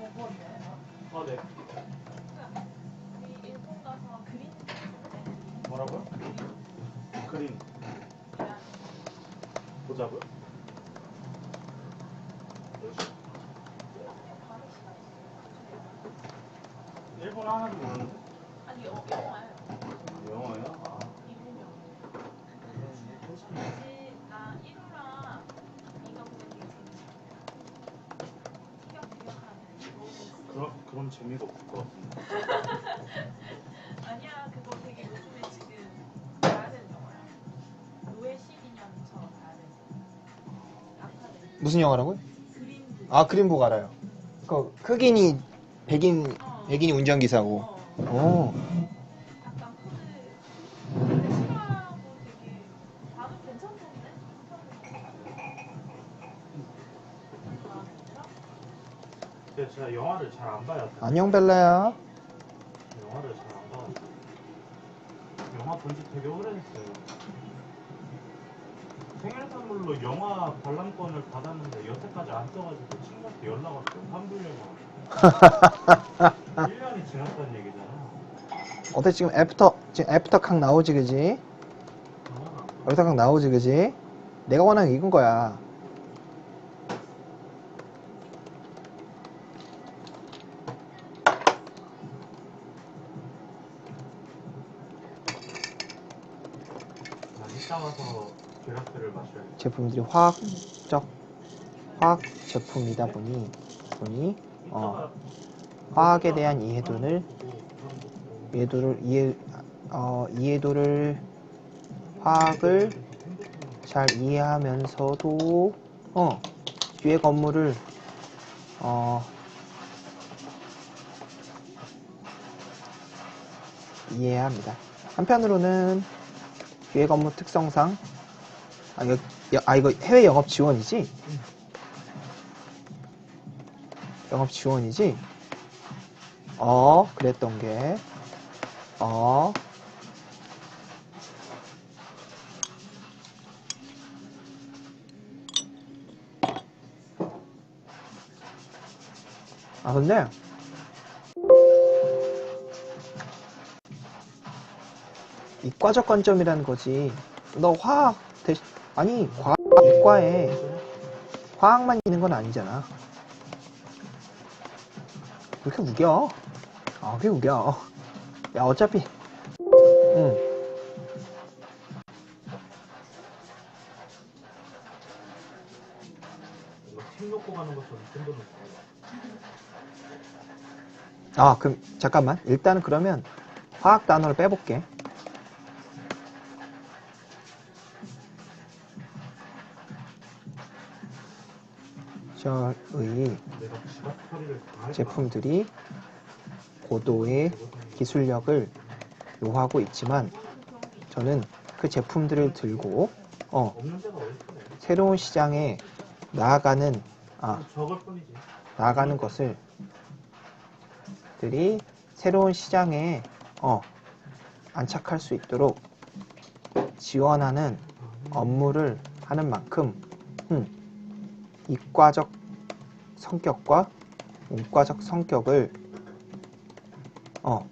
어, 네. 일본 가서 그린 뭐라고요? 그림 보자고요? 일본어 하나도 모르는데? 아니 어, 영화예요. 영어예요? 그럼, 그럼 재미가 없을 것 같은데. 아니야 그거 되게 요즘에 지금 봐야 되는 영화야. 노예 12년처럼 봐야 되지. 아파네. 무슨 영화라고요? 그린북. 아 그린북 알아요. 그 흑인이 백인 어. 백인이 운전기사고. 어. 오. 근데 제가 영화를 잘 안 봐요. 안녕 벨라야. 영화를 잘 안 봐가지고. 영화 본지 되게 오래됐어요. 생일 선물로 영화 관람권을 받았는데 여태까지 안 써가지고 친구한테 연락 왔어요. 환불려고. 1년이 지났다는 얘기잖아. 어때 지금 애프터 지금 애프터 캉 나오지 그지? 아, 애프터 캉 나오지 그지? 내가 원하는 이건 거야. 난 이따 와서 갤럭스를 마셔야겠다. 제품들이 화학적 화학 제품이다 보니 보니 어, 화학에 대한 이해도를 이해도를 이해 어, 이해도를 화학을 잘 이해하면서도 어 뒤에 건물을 어 이해해야 합니다. 한편으로는 뒤에 건물 특성상 아 이거, 야, 아, 이거 해외 영업 지원이지? 영업 지원이지? 어 그랬던 게 어. 아, 근데, 이과적 관점이라는 거지. 너 화학, 대, 아니, 과학, 이과에 화학만 있는 건 아니잖아. 왜 이렇게 우겨? 아, 왜 우겨? 야, 어차피, 응. 아, 그럼, 잠깐만. 일단은 그러면, 화학 단어를 빼볼게. 할까? 제품들이 고도의 기술력을 요하고 있지만 저는 그 제품들을 들고 어? 새로운 시장에 나아가는 아. 나아가는 것을 들이 새로운 시장에 어, 안착할 수 있도록 지원하는 업무를 하는 만큼 음, 이과적 성격과 문과적 성격을 어,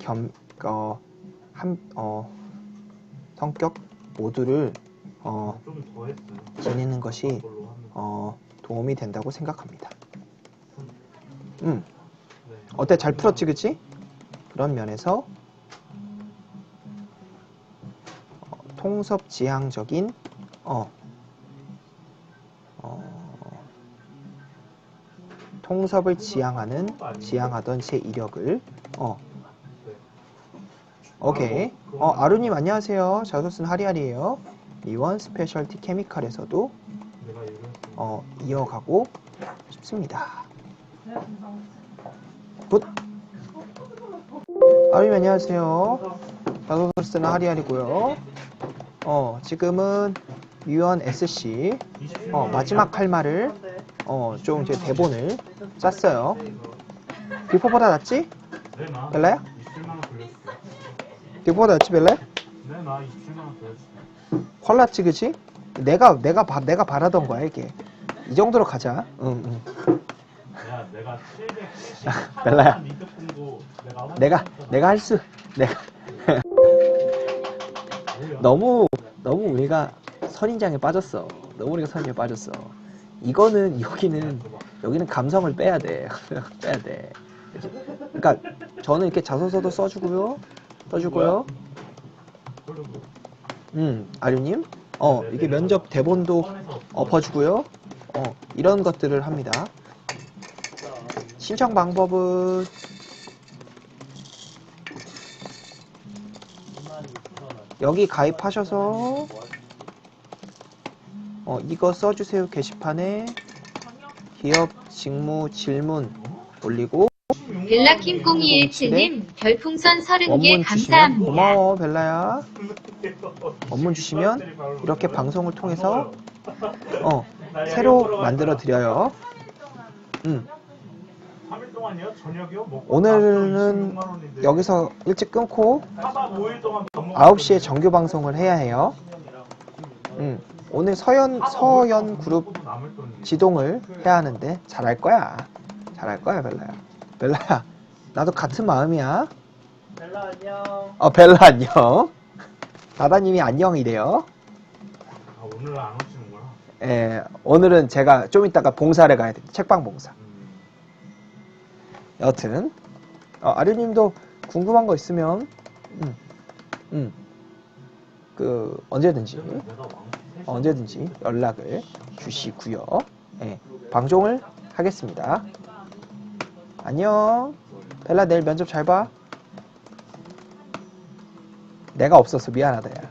겸, 어, 한, 어, 성격 모두를 어. 지니는 것이. 어, 도움이 된다고 생각합니다. 음, 네. 어때? 잘 풀었지, 그치? 그런 면에서 어, 통섭지향적인 어, 어, 통섭을 지향하는 지향하던 제 이력을 어, 오케이. 어, 아루님 안녕하세요. 자소슨 하리하리예요. 이원 스페셜티 케미칼에서도. 어, 이어가고 싶습니다. 굿. 아루님 안녕하세요. 자소서스는 하리하리고요. 어, 지금은 위원 SC 어, 마지막 할 말을 어, 좀제 대본을 짰어요. 비포보다 낫지? 벨라야? 27만 원 돌려줄게. 비포보다 낫지 벨라야? 네, 마. 27만 원 돌려줄게. 헐 낫지 그치? 내가 내가 바, 내가 바라던 거야 이게 이 정도로 가자 응, 응. 야 내가 770 벨라야. 내가 내가 할 수 내가 너무 너무 우리가 선인장에 빠졌어. 너무 우리가 선인장에 빠졌어. 이거는 여기는 여기는 감성을 빼야 돼. 빼야 돼. 그러니까 저는 이렇게 자소서도 써주고요. 써주고요. 음, 아류님. 어, 이게 면접 대본도 엎어주고요. 어, 이런 것들을 합니다. 신청 방법은 여기 가입하셔서 어, 이거 써주세요 게시판에 기업 직무 질문 올리고 벨라킴 0217님 별풍선 30개 원문 주시면 감사합니다. 고마워 벨라야 원문 주시면 이렇게 방송을 통해서 어, 새로 만들어 드려요. 3일 동안 음. 저녁도 3일 동안이요? 저녁이요? 먹고 오늘은 나서 26만 원인데. 여기서 일찍 끊고 하박 5일 동안 밥 먹었는데. 9시에 정규 방송을 해야 해요. 음, 오늘 서연 하박 서연 5일 그룹 돈이. 지동을 해야 하는데 잘할 거야. 잘할 거야, 벨라야. 벨라야, 나도 같은 마음이야. 벨라 안녕. 어, 벨라 안녕. 다다님이 안녕이래요. 아, 오늘 안 오시는구나. 예, 오늘은 제가 좀 이따가 봉사를 가야 돼. 책방 봉사. 음. 여튼, 어, 아류님도 궁금한 거 있으면, 음, 음, 그, 언제든지, 내가 왕 어, 언제든지 연락을 주시고요. 예, 방송을 하겠습니다. 안녕. 벨라 내일 면접 잘 봐. 내가 없어서 미안하다 야.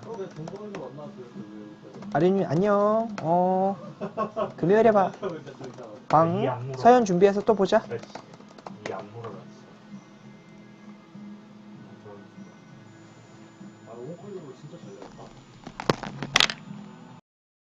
아린이 안녕. 어 금요일에 봐. 방. 서연 준비해서 또 보자. 아, 옹콜로 진짜 잘 됐다.